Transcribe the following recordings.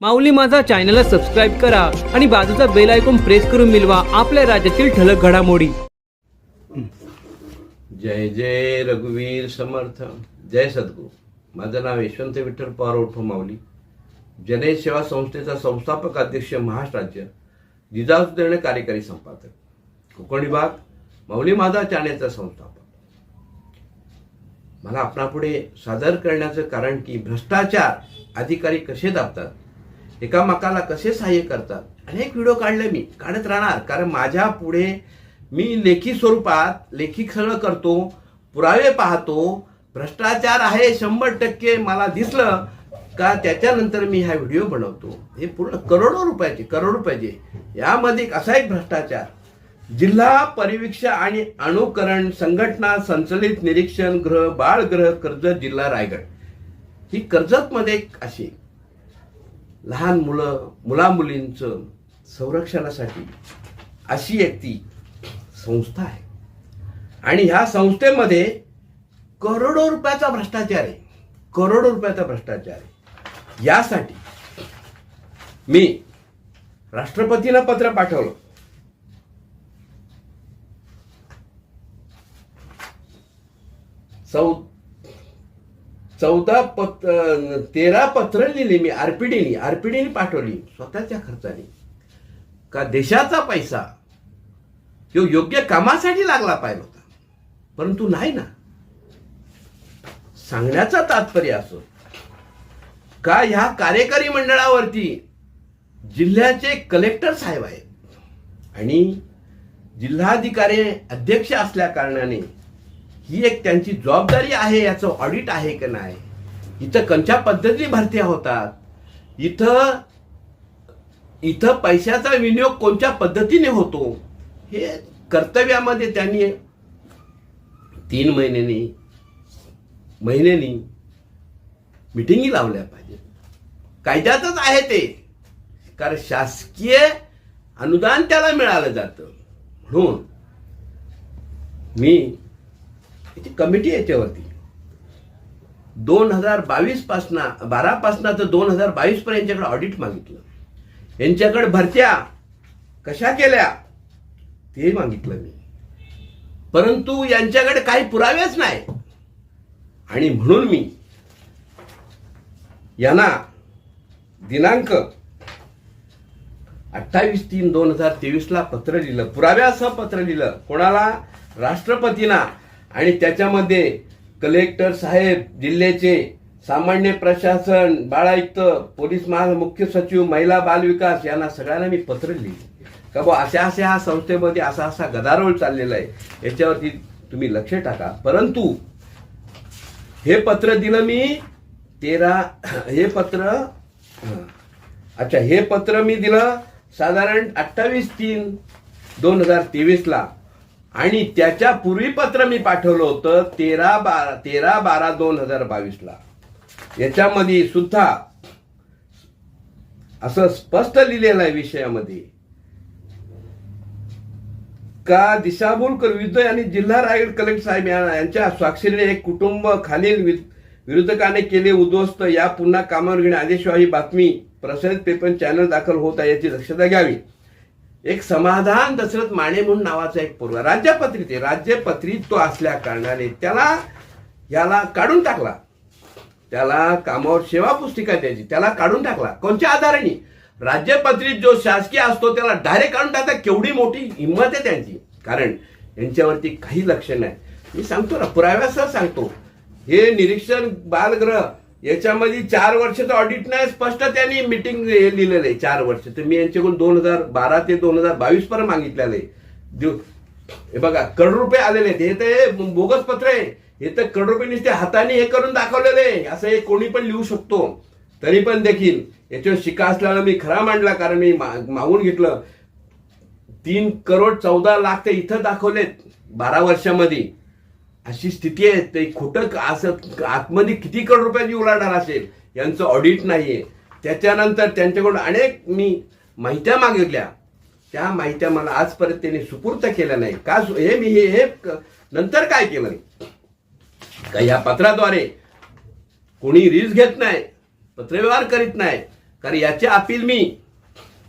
माऊली माझा चॅनलला सबस्क्राईब करा आणि बाजूचा बेल आयकॉन प्रेस करून मिळवा आपल्या राज्यातील ठळक घडामोडी. जय जय रघुवीर समर्थ. जय सद्गुरू. माझं नाव यशवंत विठ्ठल पवार उर्फ माऊली. जनहित सेवा संस्थेचा संस्थापक अध्यक्ष महाराष्ट्र राज्य जिजाऊ कार्यकारी संपादक. कोकण विभाग माऊली माझा चॅनेलचा संस्थापक. मला आपणापुढे सादर करण्याचं कारण की भ्रष्टाचार अधिकारी कसे दाबतात एकामेकाला कसे सहाय्य करतात? अनेक व्हिडिओ काढले मी. काढत राहणार. कारण माझ्या पुढे मी लेखी स्वरूपात लेखी सगळं करतो पुरावे पाहतो भ्रष्टाचार आहे शंभर टक्के मला दिसलं का त्याच्यानंतर मी हा व्हिडिओ बनवतो. हे पूर्ण करोडो रुपयाचे करोड रुपयाचे. यामध्ये एक असा एक भ्रष्टाचार. जिल्हा परिवीक्षा आणि अनुकरण संघटना संचलित निरीक्षण गृह बाळगृह कर्जत जिल्हा रायगड. ही कर्जतमध्ये एक अशी लहान मुलं मुलामुलींचं संरक्षणासाठी अशी एक ती संस्था आहे. आणि ह्या संस्थेमध्ये करोडो रुपयाचा भ्रष्टाचार आहे. करोडो रुपयाचा भ्रष्टाचार आहे. यासाठी मी राष्ट्रपतींना पत्र पाठवलं. चौ चौदा पत तेरा पत्र लिहिली मी आरपीडीनी आरपीडीने पाठवली स्वतःच्या खर्चाने. का देशाचा पैसा तो योग्य कामासाठी लागला पाहिजे होता. परंतु नाही ना. सांगण्याचा तात्पर्य असो. का ह्या कार्यकारी मंडळावरती जिल्ह्याचे कलेक्टर साहेब आहेत? आणि जिल्हाधिकारी अध्यक्ष असल्या कारणाने ही एक त्यांची जबाबदारी आहे याचं ऑडिट आहे की नाही? इथं कोणत्या पद्धतीने भरत्या होतात? इथं इथं पैशाचा विनियोग कोणत्या पद्धतीने होतो? हे कर्तव्यामध्ये त्यांनी तीन महिन्यांनी महिन्यांनी मिटिंगी लावल्या पाहिजेत. कायद्यातच आहे ते. कारण शासकीय अनुदान त्याला मिळालं जातं. म्हणून मी याची कमिटी याच्यावरती. दोन हजार बावीस पासना बारा तर दोन हजार बावीस पर्यंत यांच्याकडे ऑडिट मागितलं. यांच्याकडे भरत्या. कशा केल्या? ते मागितलं मी. परंतु यांच्याकडे काही पुरावेच नाही. आणि म्हणून मी यांना दिनांक अठ्ठावीस तीन दोन हजार तेवीसला पत्र लिहिलं. पुराव्यासह पत्र लिहिलं. कोणाला? राष्ट्रपतींना. आणि त्याच्यामध्ये कलेक्टर साहेब जिल्ह्याचे सामान्य प्रशासन बाळायुक्त पोलीस महा मुख्य सचिव महिला बाल विकास यांना सगळ्यांना मी पत्र लिहिले. का बा अशा अशा ह्या संस्थेमध्ये असा असा गदारोळ चाललेला आहे. याच्यावरती तुम्ही लक्ष टाका. परंतु हे पत्र दिलं मी तेरा हे पत्र अच्छा हे पत्र मी दिलं साधारण अठ्ठावीस तीन दोन हजार तेवीसला. आणि त्याच्या पूर्वी पत्र मी पाठवलं होतं तेरा बारा तेरा बारा दोन हजार बावीस ला याच्यामध्ये सुद्धा असं स्पष्ट लिहिलेलं आहे विषयामध्ये. का दिशाभूल विरुद्ध आणि जिल्हा रायगड कलेक्टर साहेब यांच्या स्वाक्षरीने एक कुटुंब खालील विरोधकाने केले उद्ध्वस्त. या पुन्हा कामावर घेणे आदेशवाही बातमी प्रसारित पेपर चॅनल दाखल होत आहे याची दक्षता घ्यावी. एक समाधान दशरथ माने म्हणून नावाचा एक पोरगा राज्यपत्रित आहे राज्यपत्रित तो असल्या कारणाने त्याला याला काढून टाकला. त्याला कामावर सेवा पुस्तिका द्यायची. त्याला काढून टाकला. कोणत्या आधाराने? राज्यपत्रित जो शासकीय असतो त्याला डायरेक्ट काढून टाकता. केवढी मोठी हिंमत आहे त्यांची. कारण यांच्यावरती काही लक्ष नाही. मी सांगतो ना पुराव्यासह सांगतो. हे निरीक्षण बालगृह याच्यामध्ये चार वर्षाचं ऑडिट नाही स्पष्ट त्यांनी मिटिंग लिहिलेलं आहे चार वर्ष. तर मी यांच्याकडून दोन हजार बारा ते दोन हजार बावीस पर्यंत मागितलेलं आहे. देऊ- हे बघा करोड रुपये आलेले आहेत. हे तर बोगस पत्र आहे. हे तर करोड रुपये नुसते हाताने हे करून दाखवलेलं आहे. असं हे कोणी पण लिहू शकतो. तरी पण देखील याच्यावर शिका असल्यानं मी खरा मांडला कारण मी मागून घेतलं. तीन करोड चौदा लाख ते इथं दाखवलेत बारा वर्षामध्ये. अशी स्थिती आहे ते खोटं असं आतमध्ये किती करोड रुपयाची उलाढाल असेल यांचं ऑडिट नाहीये. त्याच्यानंतर त्यांच्याकडून अनेक मी माहित्या मागितल्या. त्या माहित्या मला आजपर्यंत त्यांनी सुपूर्त केल्या नाही का हे मी हे हे नंतर काय केलं का या पत्राद्वारे कोणी रिस्क घेत नाही पत्रव्यवहार करीत नाही कारण याचे अपील मी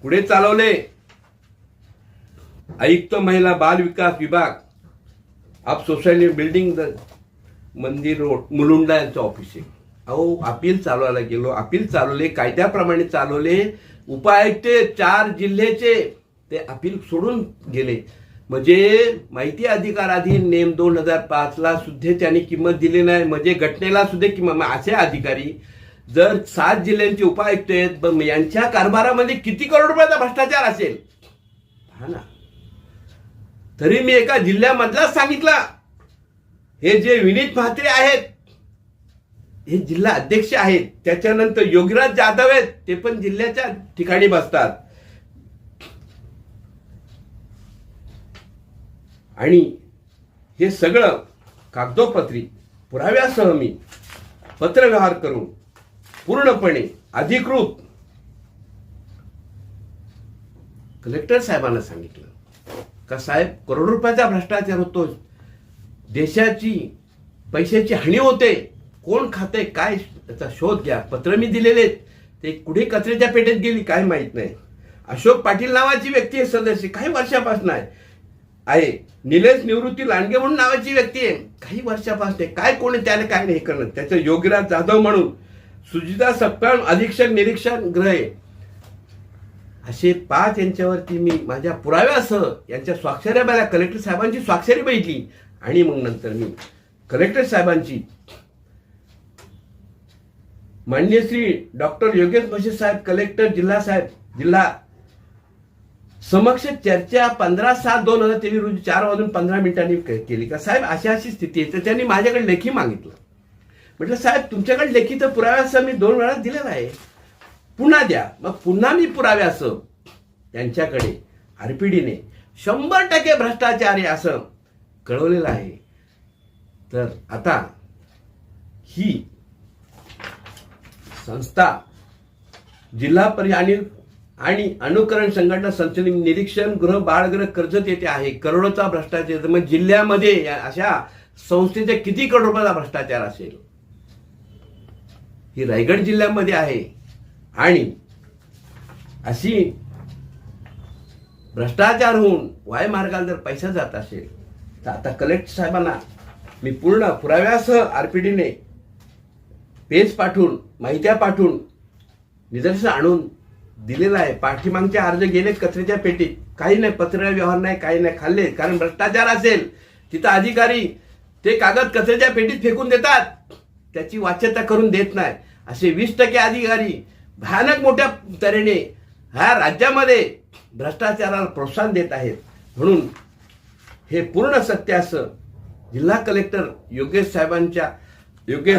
पुढे चालवले. आयुक्त महिला बाल विकास विभाग आप सोसायटी बिल्डिंग द मंदिर रोड मुलुंडा यांचं ऑफिस आहे. अहो अपील चालवायला गेलो. अपील चालवले कायद्याप्रमाणे चालवले. उपायुक्त चार जिल्ह्याचे. ते अपील सोडून गेले. म्हणजे माहिती अधिकाराधीन नेम दोन हजार पाचला सुद्धा त्यांनी किंमत दिली नाही. म्हणजे घटनेला सुद्धा किंमत असे अधिकारी जर सात जिल्ह्यांचे उपायुक्त आहेत यांच्या कारभारामध्ये किती करोड रुपयाचा भ्रष्टाचार असेल? हा ना. तरी मी एका जिल्ह्यामधलाच सांगितला. हे जे विनीत म्हात्रे आहेत हे जिल्हा अध्यक्ष आहेत त्याच्यानंतर योगीराज जाधव आहेत ते पण जिल्ह्याच्या ठिकाणी बसतात. आणि हे सगळं कागदोपत्री पुराव्यासह मी पत्रव्यवहार करून पूर्णपणे अधिकृत कलेक्टर साहेबांना सांगितलं. का साहेब करोड रुपयाचा भ्रष्टाचार होतो देशाची पैशाची हानी होते. कोण खाते काय त्याचा शोध घ्या. पत्र मी दिलेले आहेत. ते कुठे कचऱ्याच्या पेटेत गेली काय माहीत नाही. अशोक पाटील नावाची व्यक्ती आहे सदस्य. काही वर्षापासून आहे. आहे. निलेश निवृत्ती लांडगे म्हणून नावाची व्यक्ती आहे. काही वर्षापासून आहे. काय कोण त्याने काय नाही हे करणं त्याचं योगीराज जाधव म्हणून सुजिता सप्ताह अधीक्षक निरीक्षण ग्रह आहे. असे पाच यांच्यावरती मी माझ्या पुराव्यासह यांच्या स्वाक्षऱ्या मला कलेक्टर साहेबांची स्वाक्षरी बघितली. आणि मग नंतर मी कलेक्टर साहेबांची माननीय श्री डॉक्टर योगेश म्हशे साहेब कलेक्टर जिल्हा साहेब जिल्हा समक्ष चर्चा पंधरा सात दोन हजार तेवीस रोजी चार वाजून पंधरा मिनिटांनी केली. का साहेब अशी अशी स्थिती आहे. तर त्यांनी माझ्याकडे लेखी मागितलं. म्हटलं साहेब तुमच्याकडे लेखी तर पुराव्यासह मी दोन वेळा दिलेला आहे. पुन्हा द्या. मग पुन्हा मी पुराव्यासह त्यांच्याकडे आरपीडीने शंभर टक्के भ्रष्टाचार आहे असं कळवलेलं आहे. तर आता ही संस्था जिल्हा परि आणि अनुकरण संघटना संचलित निरीक्षण गृह बाळगृह कर्जत येथे आहे. करोडोचा भ्रष्टाचार. मग जिल्ह्यामध्ये अशा संस्थेचे किती करोड रुपयाचा भ्रष्टाचार असेल? ही रायगड जिल्ह्यामध्ये आहे. आणि अशी भ्रष्टाचार होऊन वाय मार्गाला जर पैसा जात असेल तर आता कलेक्टर साहेबांना मी पूर्ण पुराव्यासह आरपीडीने पेज पाठवून माहित्या पाठवून निदर्शन आणून दिलेला आहे. पाठीमागचे अर्ज गेले कचऱ्याच्या पेटीत. काही नाही पत्र व्यवहार नाही काही नाही खाल्ले. कारण भ्रष्टाचार असेल तिथं अधिकारी ते कागद कचऱ्याच्या पेटीत फेकून देतात. त्याची वाच्यता करून देत नाही. असे वीस टक्के अधिकारी भयानक मोठ्या तऱ्हेने ह्या राज्यामध्ये भ्रष्टाचाराला प्रोत्साहन देत आहेत. म्हणून हे पूर्ण सत्य असं जिल्हा कलेक्टर योगेश साहेबांच्या योगेश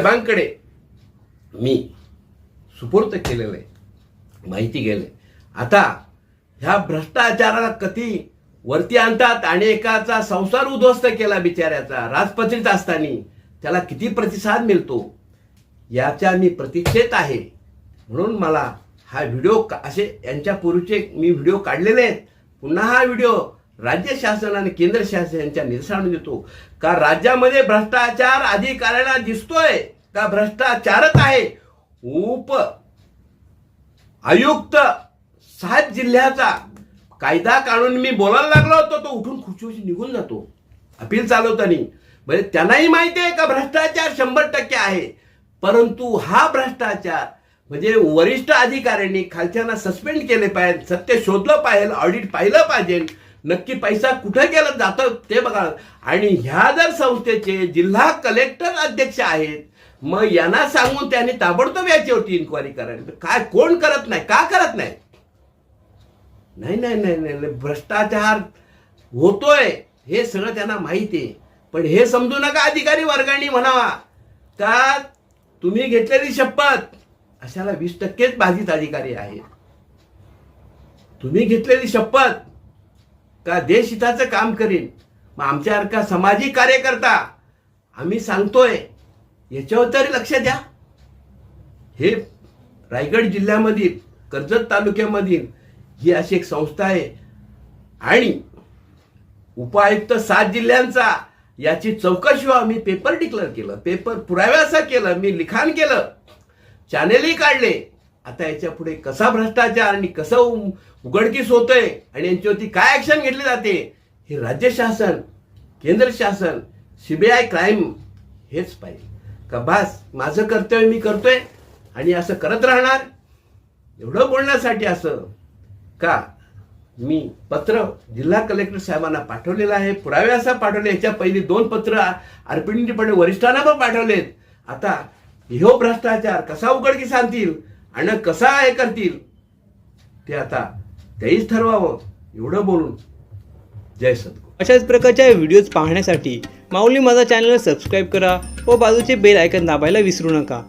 मी सुपूर्त केलेलं आहे माहिती गेले आता ह्या भ्रष्टाचाराला कधी वरती आणतात आणि एकाचा संसार उद्ध्वस्त केला बिचाऱ्याचा राजपत्रित असताना त्याला किती प्रतिसाद मिळतो याच्या मी प्रतीक्षेत आहे. म्हणून मला हा व्हिडिओ का- असे यांच्यापूर्वीचे मी व्हिडिओ काढलेले आहेत. पुन्हा हा व्हिडिओ राज्य शासन आणि केंद्र शासन यांच्या निदर्शनास देतो का राज्यामध्ये भ्रष्टाचार अधिकाऱ्यांना दिसतोय? का भ्रष्टाचारच आहे? उप आयुक्त सात जिल्ह्याचा कायदा काढून मी बोलायला लागलो होतो तो उठून खुर्चीवरची निघून जातो. अपील चालवताना. म्हणजे त्यांनाही माहिती आहे का भ्रष्टाचार शंभर टक्के आहे. परंतु हा भ्रष्टाचार म्हणजे वरिष्ठ अधिकाऱ्यांनी खालच्यांना सस्पेंड केले पाहिजे सत्य शोधलं पाहिजे ऑडिट पाहिलं पाहिजे. नक्की पैसा कुठे गेला जातो ते बघा. आणि ह्या जर संस्थेचे जिल्हा कलेक्टर अध्यक्ष आहेत मग यांना सांगून त्यांनी ताबडतोब याच्यावरती इन्क्वायरी करायला. काय कोण करत नाही का करत नाही? नाही नाही नाही नाही नाही. भ्रष्टाचार होतोय हे सगळं त्यांना माहिती आहे. पण हे समजू नका अधिकारी वर्गाने म्हणावा. का तुम्ही घेतलेली शपथ? अशाला वीस टक्केच बाधित अधिकारी आहेत. तुम्ही घेतलेली शपथ का देशहिताचं काम करीन? मग आमच्यासारखा सामाजिक कार्यकर्ता आम्ही सांगतोय याच्यावर तरी लक्ष द्या. हे रायगड जिल्ह्यामधील कर्जत तालुक्यामधील ही अशी एक संस्था आहे. आणि उपायुक्त सात जिल्ह्यांचा याची चौकशी व्हावी मी पेपर डिक्लेअर केलं. पेपर पुराव्याचं केलं मी लिखाण केलं. चॅनेलही काढले. आता याच्यापुढे कसा भ्रष्टाचार आणि कसं उ- उघडकीस होतोय आणि यांच्यावरती काय ऍक्शन घेतली जाते हे राज्य शासन केंद्र शासन सीबीआय क्राईम हेच पाहिजे. का बास माझं कर्तव्य मी करतोय आणि असं करत राहणार? एवढं बोलण्यासाठी असं. का? मी पत्र जिल्हा कलेक्टर साहेबांना पाठवलेलं आहे पुरावे असा पाठवले याच्या पहिली दोन पत्र अर्पिणीपणे वरिष्ठांना पण पाठवलेत. आता ह्यो भ्रष्टाचार कसा उघडकीस आणतील आणि कसा हे करतील? ते आता तेच ठरवावं एवढं बोलून. जय सद्गुरू. अशाच प्रकारच्या व्हिडिओज पाहण्यासाठी माऊली माझा चॅनल सबस्क्राईब करा व बाजूचे बेल आयकन दाबायला विसरू नका.